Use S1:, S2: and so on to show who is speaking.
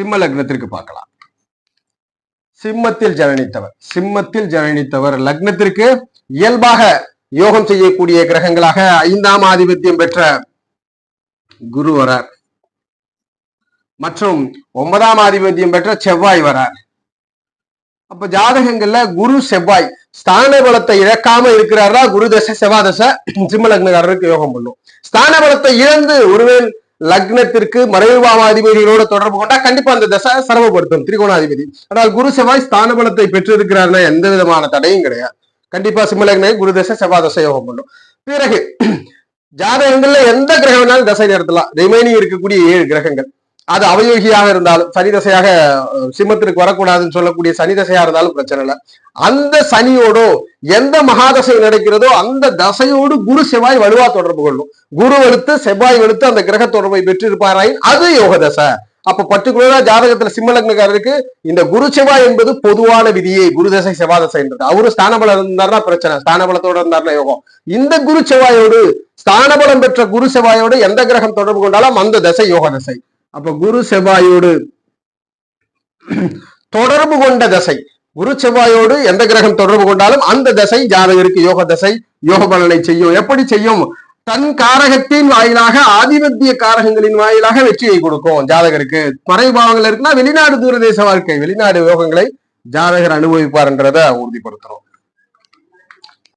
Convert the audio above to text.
S1: சிம்ம லக்னத்திற்கு பார்க்கலாம். சிம்மத்தில் ஜனனித்தவர். சிம்மத்தில் ஜனனித்தவர் லக்னத்திற்கு இயல்பாக யோகம் செய்யக்கூடிய கிரகங்களாக ஐந்தாம் ஆதிபத்தியம் பெற்ற குரு வரார். மற்றும் ஒன்பதாம் ஆதிபத்தியம் பெற்ற செவ்வாய் வரார். அப்ப ஜாதகங்கள்ல குரு செவ்வாய் ஸ்தான பலத்தை இழக்காம இருக்கிறாரா? குரு தசை செவ்வாய் தசை சிம்ம லக்னக்காரருக்கு யோகம் பண்ணும். ஸ்தான பலத்தை இழந்து ஒருவேன் லக்னத்திற்கு மறைவாமாதிபதிகளோட தொடர்பு கொண்டா கண்டிப்பா அந்த தசை சிரமப்படுத்தும் திரிகோணாதிபதி. ஆனால் குரு செவ்வாய் ஸ்தான பலத்தை பெற்றிருக்கிறார்னா எந்த விதமான தடையும் கிடையாது. கண்டிப்பா சிம்மலக்னே குரு தசை செவ்வாய் தசை யோகம் பண்ணும். பிறகு ஜாதகங்கள்ல எந்த கிரகம் வேணாலும் தசை நடத்தலாம். ரிமைனிங் இருக்கக்கூடிய ஏழு கிரகங்கள். அது அவயோகியாக இருந்தாலும் சனிதசையாக சிம்மத்திற்கு வரக்கூடாதுன்னு சொல்லக்கூடிய சனி தசையா இருந்தாலும் பிரச்சனை இல்லை. அந்த சனியோடோ எந்த மகாதசை நடக்கிறதோ அந்த தசையோடு குரு செவ்வாய் வலுவா தொடர்பு கொள்ளும். குரு வலுத்து செவ்வாய் வலுத்து அந்த கிரக தொடர்பை பெற்றிருப்பாராயின் அது யோக தசை. அப்ப பர்டிகுலரா ஜாதகத்துல சிம்மலக்னக்காரருக்கு இந்த குரு செவ்வாய் என்பது பொதுவான விதியே குரு தசை செவ்வாய் தசைன்றது அவரு ஸ்தானபலம் இருந்தாருன்னா பிரச்சனை ஸ்தானபலத்தோட இருந்தாருன்னா யோகம். இந்த குரு செவ்வாயோடு ஸ்தானபலம் பெற்ற குரு செவ்வாயோடு எந்த கிரகம் தொடர்பு கொண்டாலும் அந்த தசை யோக தசை. அப்ப குரு செவ்வாயோடு தொடர்பு கொண்ட தசை. குரு செவ்வாயோடு எந்த கிரகம் தொடர்பு கொண்டாலும் அந்த தசை ஜாதகருக்கு யோக தசை யோக பலனை செய்யும். எப்படி செய்யும்? தன் காரகத்தின் வாயிலாக ஆதிபத்திய காரகங்களின் வாயிலாக வெற்றியை கொடுக்கும் ஜாதகருக்கு. மறைபாவங்கள் இருக்குன்னா வெளிநாடு தூரதேச வாழ்க்கை வெளிநாடு யோகங்களை ஜாதகர் அனுபவிப்பார்ன்றத உறுதிப்படுத்துறோம்.